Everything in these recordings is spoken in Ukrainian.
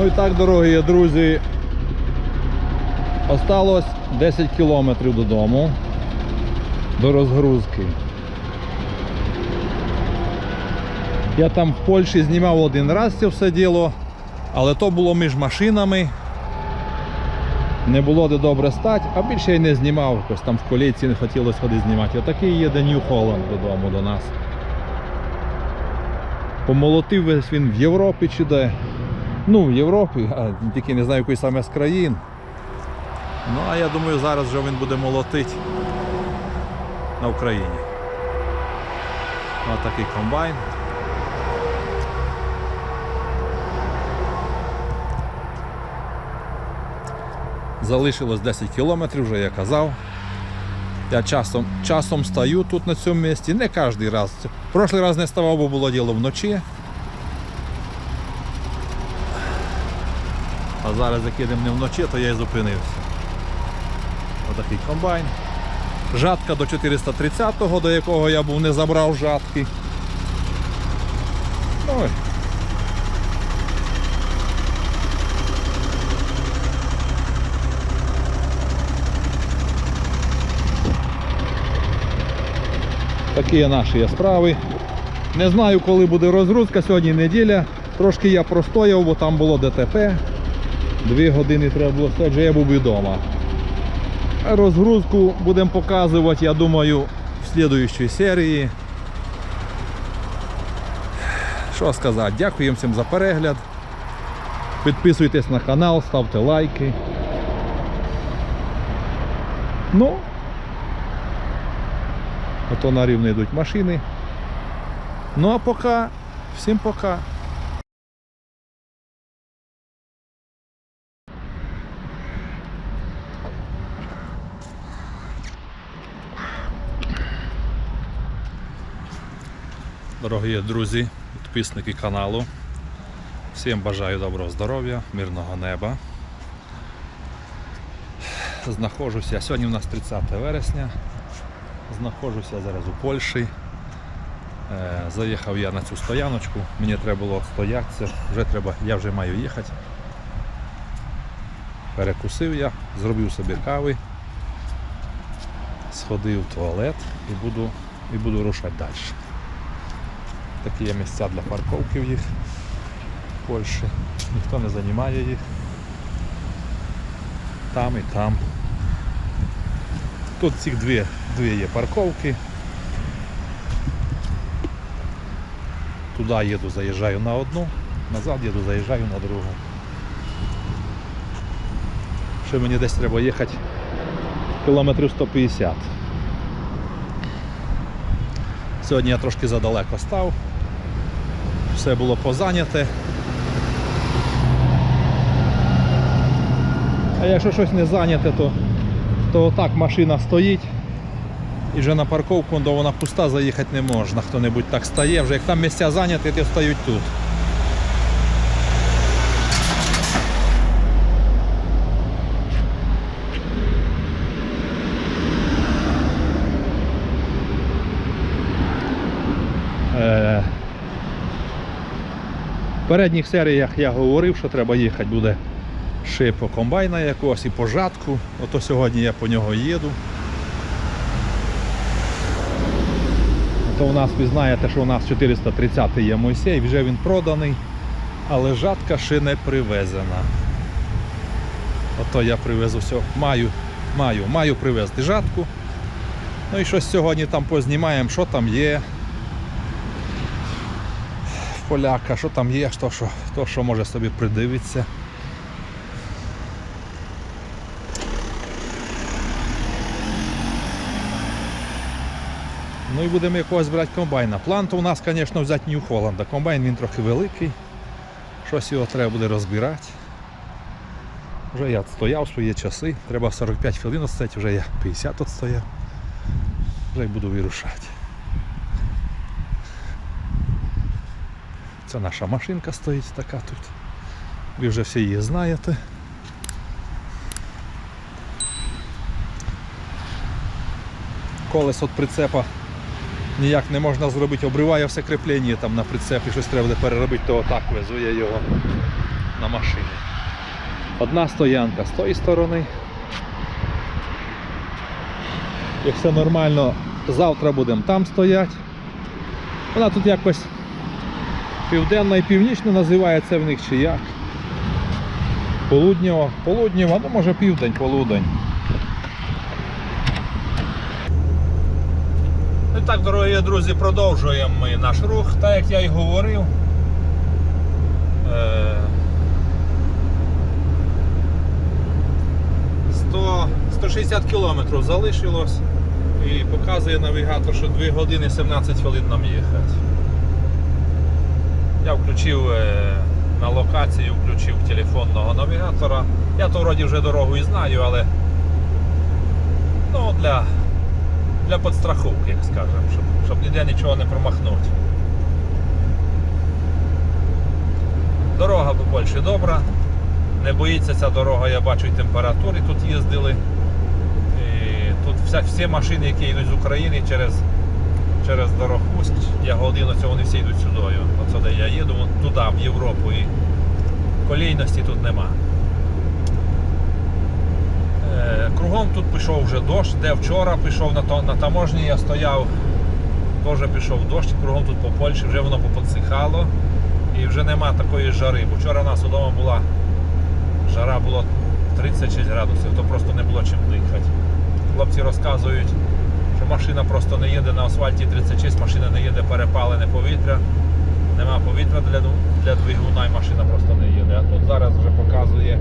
Ну і так, дорогі друзі, осталось 10 кілометрів додому до розгрузки. Я там в Польщі знімав один раз це все діло, але то було між машинами. Не було де добре стати, а більше я не знімав, якось там в колійці не хотілося ходити знімати. Отакий їде Нью Холланд додому до нас. Помолотив весь він в Європі чи де. Ну, в Європі, а тільки не знаю, якої саме з країн. Ну, а я думаю, зараз вже він буде молотити на Україні. Ось такий комбайн. Залишилось 10 кілометрів, вже я казав. Я часом, часом стаю тут на цьому місці, не кожен раз. Прошлий раз не ставав, бо було діло вночі. А зараз як їдемо не вночі, то я і зупинився. Отакий комбайн. Жатка до 430-го, до якого я був не забрав жатки. Ой. Такі наші справи. Не знаю, коли буде розгрузка, сьогодні неділя. Трошки я простояв, бо там було ДТП. Дві години треба було стояти, вже я був вдома. Розгрузку будемо показувати, я думаю, в слідуючій серії. Що сказати, дякую всім за перегляд. Підписуйтесь на канал, ставте лайки. Ну, а то на рівно йдуть машини. Ну а поки, всім пока. Дорогі друзі, підписники каналу. Всім бажаю доброго здоров'я, мирного неба. Знаходжуся, сьогодні у нас 30 вересня. Знаходжуся зараз у Польщі. Е, Заїхав я на цю стояночку, мені треба було стоятися, вже треба, я вже маю їхати. Перекусив я, зробив собі кави, сходив в туалет і буду, і буду рушати далі. Такі є місця для парковки в їх в Польщі. Ніхто не займає їх. Там і там. Тут цих дві, дві є парковки. Туди їду, заїжджаю на одну, назад їду, заїжджаю на другу. Ще мені десь треба їхати кілометрів 150. Сьогодні я трошки задалеко став. Все було позайняте. А якщо щось не зайняте, то, то отак машина стоїть. І вже на парковку, до вона пуста, заїхати не можна. Хто-небудь так стає, вже як там місця зайняті, то стають тут. Передніх серіях я говорив, що треба їхати буде ще по комбайна якогось і по жатку. Ото сьогодні я по нього їду. То у нас ви знаєте, що у нас 430 є Мойсей, вже він проданий, але жатка ще не привезена. Ото я привезу все. Маю, маю, маю привезти жатку. Ну і щось сьогодні там познімаємо, що там є. Поляка, що там є, то що, то, що може собі придивитися. Ну і будемо якогось брати комбайна. План то у нас, звісно, взяти Нью Холланда. Комбайн він трохи великий. Щось його треба буде розбирати. Вже я стояв свої часи. Треба 45 хвилин стояти, вже я 50 стояв. Вже й буду вирушати. Це наша машинка стоїть така тут. Ви вже всі її знаєте. Колесо від прицепа ніяк не можна зробити, обриває все кріплення там на прицепі, щось треба буде переробити, то отак везу я його. на машині. Одна стоянка з тої сторони. Як все нормально, завтра будемо там стояти. Вона тут якось південна і північна називається в них чи як. Полуднєва, полуднєва, ну може південь, полудень. І так, дорогі друзі, продовжуємо ми наш рух, так як я і говорив. Е, 100, 160 кілометрів залишилось і показує навігатор, що 2 години 17 хвилин нам їхати. Я включив е, на локацію, включив телефонного навігатора. Я то вроді вже дорогу і знаю, але ну, для, для підстраховки, як скажемо, щоб, щоб ніде нічого не промахнути. Дорога по добра. Не боїться ця дорога, я бачу і температури тут їздили. І тут вся, всі машини, які йдуть з України через, через Дорохуськ, Ягодину, це вони всі йдуть сюди. Оце де я їду, туди, в Європу. І колійності тут нема. Е, Кругом тут пішов вже дощ, де вчора пішов на, на таможні, я стояв, теж пішов дощ, кругом тут по Польщі, вже воно поподсихало і вже нема такої жари. Бо вчора у нас вдома була жара було 36 градусів, то просто не було чим дихати. Хлопці розказують, що машина просто не їде на асфальті 36, машина не їде перепалене повітря. Нема повітря для, для двигуна і машина просто не їде. А тут зараз вже показує.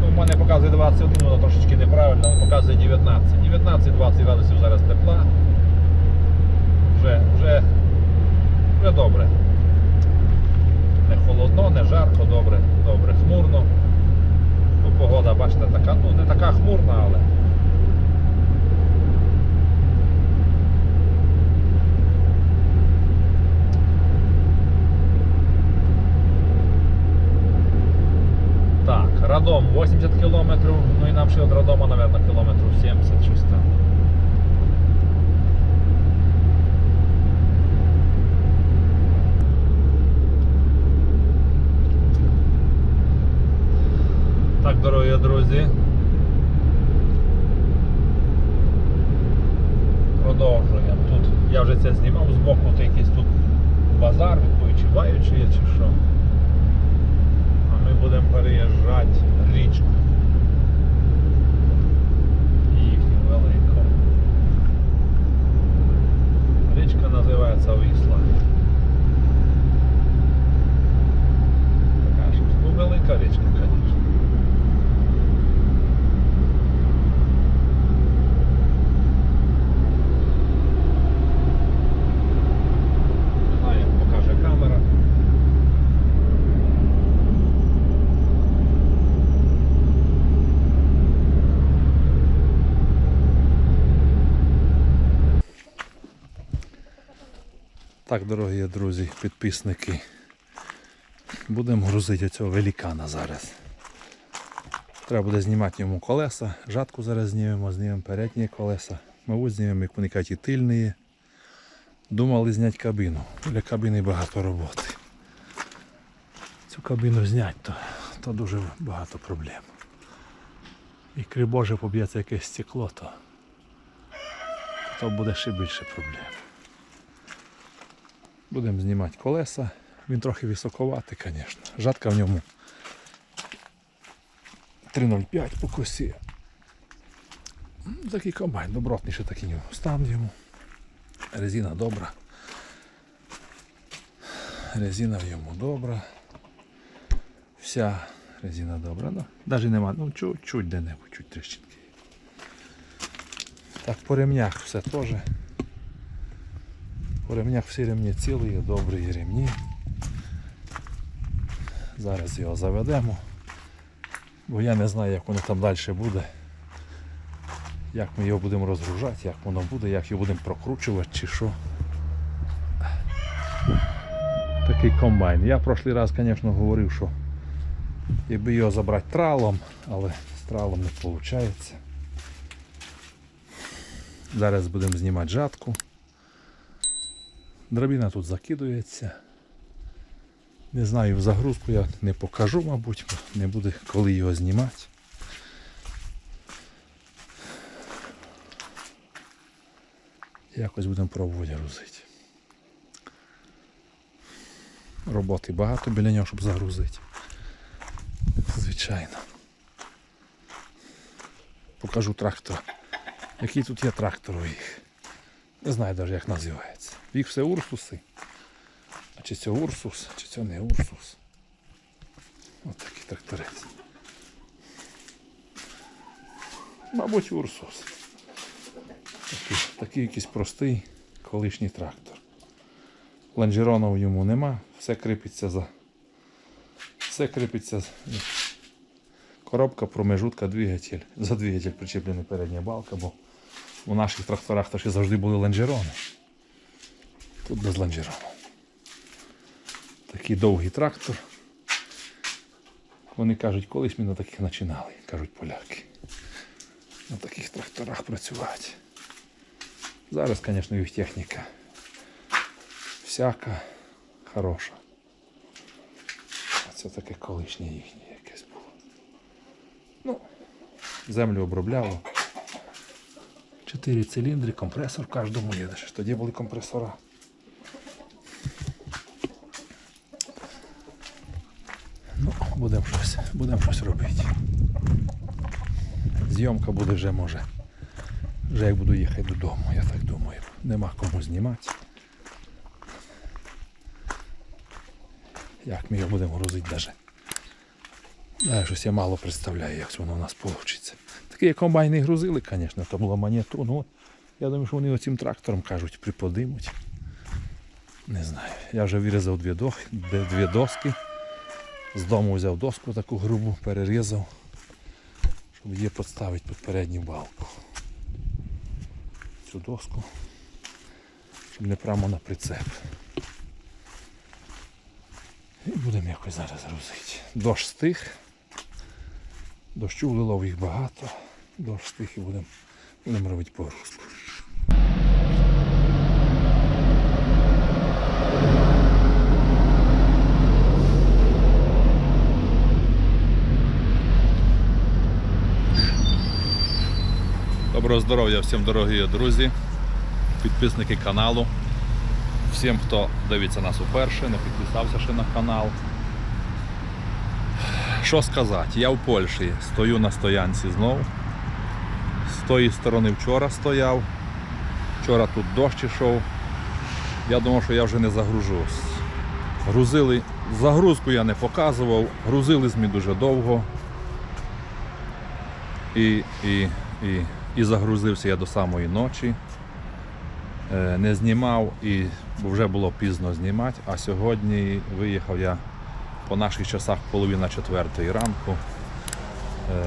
Ну, в мене показує 21, воно трошечки неправильно, але показує 19. 19-20 градусів зараз тепла. Вже, вже, вже добре. Не холодно, не жарко, добре, добре, хмурно. Ну, погода, бачите, така, ну не така хмурна, але. Так, Радом 80 кілометрів, ну і нам ще від Радома, мабуть, кілометрів 70 щось там. Так, дорогі друзі. Продовжуємо. Тут я вже це знімав з боку, то якийсь тут базар, відпочиваючи є чи що. А ми будемо переїжджати річку. Їхню велику. Річка називається Вісла. Така щось. Ну, велика річка, звісно. Не знаю, як покаже камера. Так, дорогі друзі, підписники. Будемо грузити цього великана зараз. Треба буде знімати йому колеса. Жатку зараз знімемо, знімемо передні колеса. Мабуть, знімемо, як вони кажуть, і тильні. Думали зняти кабіну. Для кабіни багато роботи. Цю кабіну зняти, то, то дуже багато проблем. І край Боже поб'ється якесь стекло, то, то буде ще більше проблем. Будемо знімати колеса. Він трохи високоватий, звісно. Жатка в ньому 3,05 по косі. Такий комбайн, добротніший такий стан йому. Резина добра. Резина в йому добра. Вся резина добра. Ну, навіть нема, ну чуть-чуть де-небудь, чуть тріщинки. Так, по ремнях все теж. По ремнях всі ремні цілі, добрі ремні. Зараз його заведемо. Бо я не знаю, як воно там далі буде. Як ми його будемо розгружати, як воно буде, як його будемо прокручувати чи що. Такий комбайн. Я прошлий раз, звісно, говорив, що якби його забрати тралом, але з тралом не виходить. Зараз будемо знімати жатку. Драбина тут закидується. Не знаю, в загрузку я не покажу, мабуть, не буде коли його знімати. Якось будемо пробувати грузити. Роботи багато біля нього, щоб загрузити. Звичайно. Покажу трактор. Який тут є трактор у їх. Не знаю навіть як називається. Їх все Урсуси. А чи це Урсус, чи це не Урсус. Ось такий тракторець. Мабуть, Урсус. Такий, такий якийсь простий колишній трактор. Ланжеронов йому нема, все кріпиться за. Все кріпиться. Коробка, промежутка, двигатель. За двигатель причеплена передня балка, бо у наших тракторах то ще завжди були ланжерони. Тут без ланжерону. Такий довгий трактор. Вони кажуть, колись ми на таких починали, кажуть поляки. На таких тракторах працювати. Зараз, звісно, їх техніка всяка хороша. А це таке колишнє їхнє якесь було. Ну, землю обробляло. Чотири циліндри, компресор в кожному є. Тоді були компресора. Ну, будемо щось, будемо щось робити. Зйомка буде вже може. Вже як буду їхати додому, я так думаю. Нема кому знімати. Як ми його будемо грузити навіть. Да, щось я мало представляю, як воно у нас вийде. Такі комбайни грузили, звісно, то було монету. Ну, я думаю, що вони оцим трактором кажуть, приподимуть. Не знаю. Я вже вирізав дві, дох, дві- доски. З дому взяв доску таку грубу, перерізав, щоб її підставити під передню балку. Цю доску, щоб не прямо на прицеп. І будемо якось зараз грузити. Дощ стих. Дощу влило їх багато. Дощ стих і будемо будем робити погрузку. Доброго здоров'я всім дорогі друзі, підписники каналу. Всім, хто дивиться нас уперше, не підписався ще на канал. Що сказати, я в Польщі стою на стоянці знов. З тої сторони вчора стояв. Вчора тут дощ ішов. Я думав, що я вже не загружусь. Грузили, загрузку я не показував, грузили з дуже довго. І, і, і, і загрузився я до самої ночі. Е, Не знімав, і, вже було пізно знімати, а сьогодні виїхав я по наших часах половина четвертої ранку. Е,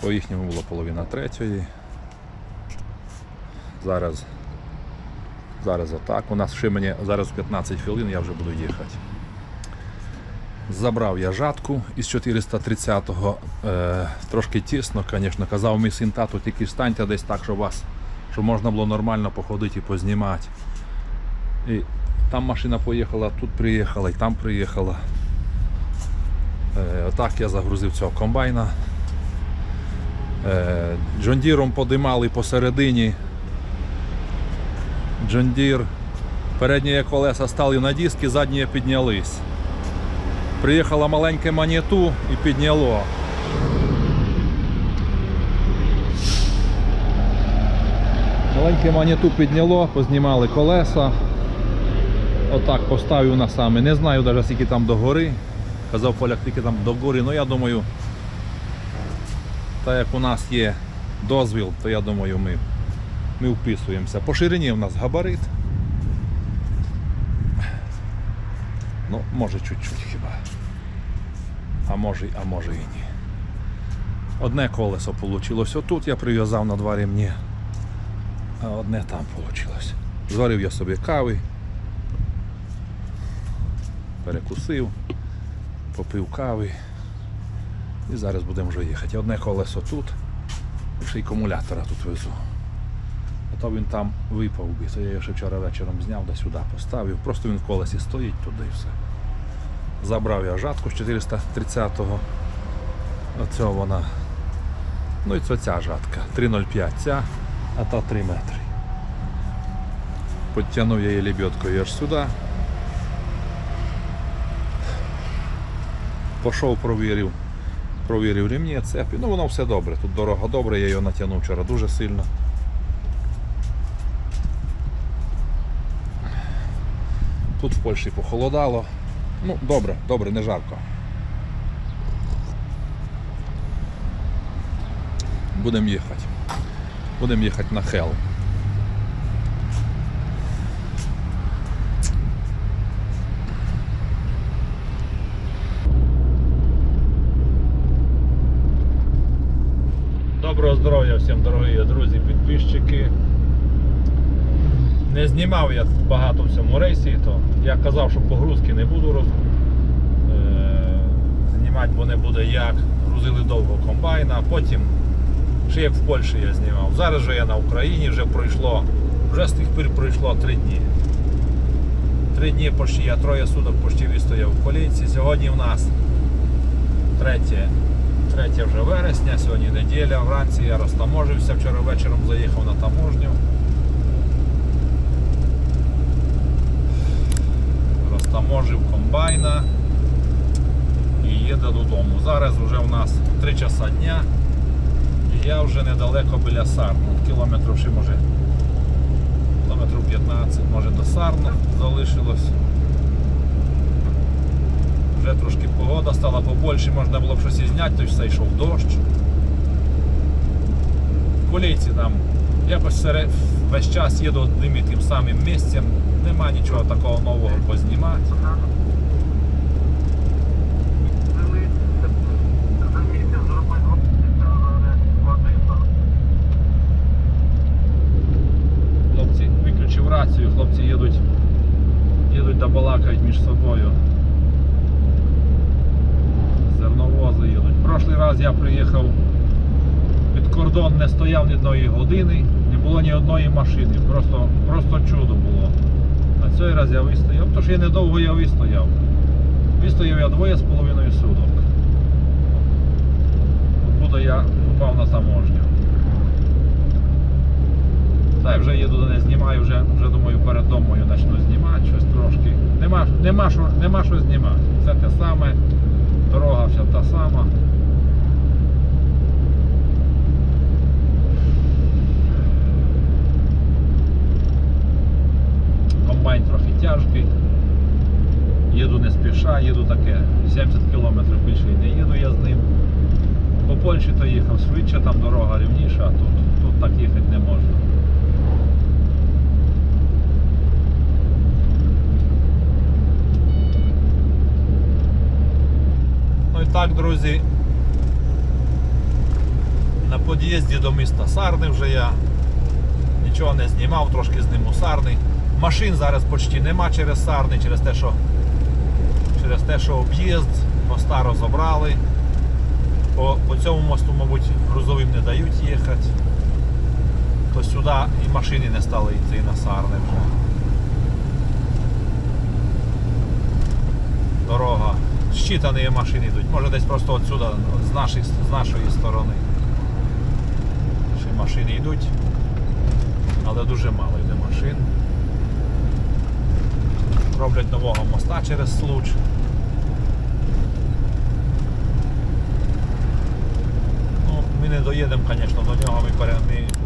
По їхньому було половина третьої. Зараз, зараз отак. У нас ще мені зараз 15 хвилин, я вже буду їхати. Забрав я жатку із 430-го. Е, трошки тісно, звісно. Казав мій син тату, тільки встаньте десь так, щоб вас, щоб можна було нормально походити і познімати. І там машина поїхала, тут приїхала і там приїхала. Е, отак я загрузив цього комбайна. Е, Джондіром подимали посередині. Джондір. Передні колеса стали на диски, задні піднялись. Приїхала маленьке маніту і підняло. Маленьке маніту підняло, познімали колеса. Отак поставив на саме. Не знаю навіть скільки там до гори. Казав поляк тільки там до гори, ну я думаю, так як у нас є дозвіл, то я думаю, ми, ми вписуємося. По ширині у нас габарит. Ну, може чуть-чуть хіба. А може, а може і ні. Одне колесо вийшло тут, я прив'язав на два ремні, а одне там вийшло. Зварив я собі кави, перекусив, попив кави і зараз будемо вже їхати. Одне колесо тут, ще й акумулятора тут везу. То він там випав би. То я його ще вчора вечором зняв, да сюди поставив. Просто він в колесі стоїть туди і все. Забрав я жатку з 430-го. Оцього вона. Ну і це ця жатка. 3,05 ця, а та 3 метри. Підтягнув я її лебедкою аж сюди. Пішов, провірив. Провірив ремні, цепі. Ну воно все добре. Тут дорога добре, я його натягнув вчора дуже сильно. Тут в Польщі похолодало. Ну, добре, добре, не жарко. Будемо їхати. Будемо їхати на Хел. Доброго здоров'я всім, дорогі друзі, підписчики. Не знімав я багато в цьому рейсі, то я казав, що погрузки не буду роз... е... знімати, бо не буде як. Грузили довго комбайна, потім ще як в Польщі я знімав. Зараз же я на Україні, вже пройшло, вже з тих пір пройшло три дні. Три дні почти, я троє суток почти вистояв в колійці. Сьогодні в нас 3, 3 вже вересня, сьогодні неділя, вранці я розтаможився, вчора вечором заїхав на таможню. Розтаможив комбайна і їде додому. Зараз вже у нас 3 часа дня я вже недалеко біля Сарну. Кілометрів ще може кілометрів 15 може до Сарну залишилось. Вже трошки погода стала побольше, можна було б щось зняти, то все йшов дощ. В колійці там якось весь час їду одним і тим самим місцем, нема нічого такого нового познімати. Хлопці виключив рацію, хлопці їдуть, їдуть та балакають між собою. Зерновози їдуть. Прошлий раз я приїхав під кордон, не стояв ні одної години, не було ні одної машини. Просто, просто чудо було. Цей раз я вистояв, тому що я недовго я вистояв. Вистояв я двоє з половиною суток. Откуда я попав на таможню. Та вже їду не знімаю, вже, вже думаю перед домою почну знімати щось трошки. Нема, нема, що, нема що знімати. Все те саме, дорога вся та сама. Комбайн трохи тяжкий. Їду не спіша, їду таке 70 км більше і не їду я з ним. По Польщі то їхав швидше, там дорога рівніша, а тут, тут так їхати не можна. Ну і так, друзі, на під'їзді до міста Сарни вже я нічого не знімав, трошки з ним у Сарни. Машин зараз почти нема через Сарни, через те, що через те, що об'їзд, моста розібрали. По, по цьому мосту, мабуть, грузовим не дають їхати. То сюди і машини не стали йти на Сарни вже. Дорога. Щитані машини йдуть. Може десь просто отсюди, з, нашої, з нашої сторони. Ще машини йдуть, але дуже мало йде машин. Роблять нового моста через Случ. Ну, ми не доїдемо, звісно, до нього, ми перед,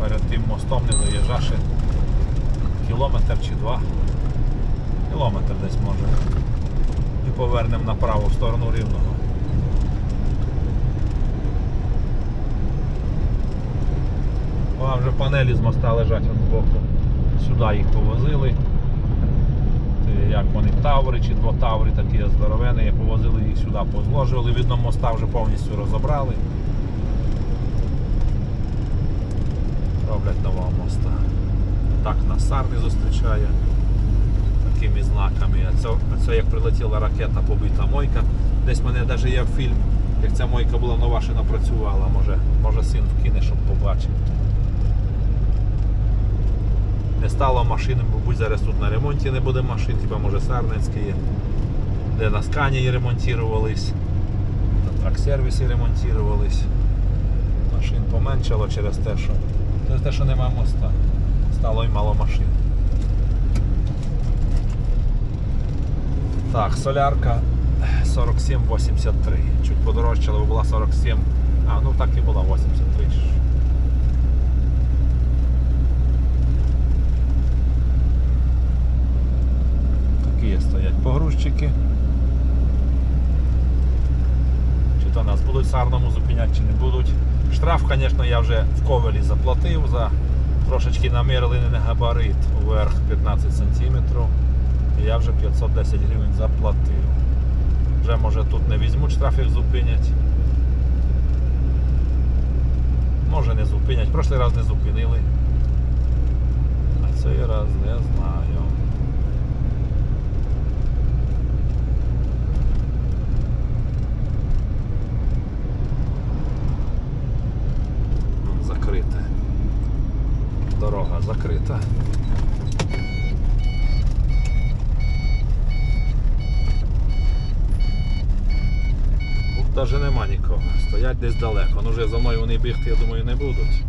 перед тим мостом не доїжджавши кілометр чи два. Кілометр десь може. І повернемо направо в сторону рівного. А вже панелі з моста лежать от збоку. Сюди їх повозили. Як вони таври чи двотаври такі здоровені, повозили їх сюди, позложували, видно, моста вже повністю розібрали. Роблять нового моста. Так нас Сарни зустрічає такими знаками. А це, а це як прилетіла ракета, побита мойка. Десь в мене навіть є фільм, як ця мойка була нова, ще напрацювала. Може, може син вкине, щоб побачив. Не стало машин, мабуть, зараз тут на ремонті не буде машин, хіба може Сарненський є, де на Сканії ремонтувались, на траксервісі ремонтувались. Машин поменшало через те, що через те, що немає моста. Стало й мало машин. Так, солярка 47,83. Чуть подорожчала, бо була 47. А, ну так і була 83. Такі стоять погрузчики. Чи то нас будуть Сарному зупиняти, чи не будуть. Штраф, звісно, я вже в ковелі заплатив за трошечки намірлений габарит вверх 15 см. Я вже 510 гривень заплатив. Вже може тут не візьмуть штраф, їх зупинять. Може не зупинять. Прошлий раз не зупинили. А цей раз не знаю. Закрита. Тут навіть нема нікого. Стоять десь далеко. Ну вже за мною вони бігти, я думаю, не будуть.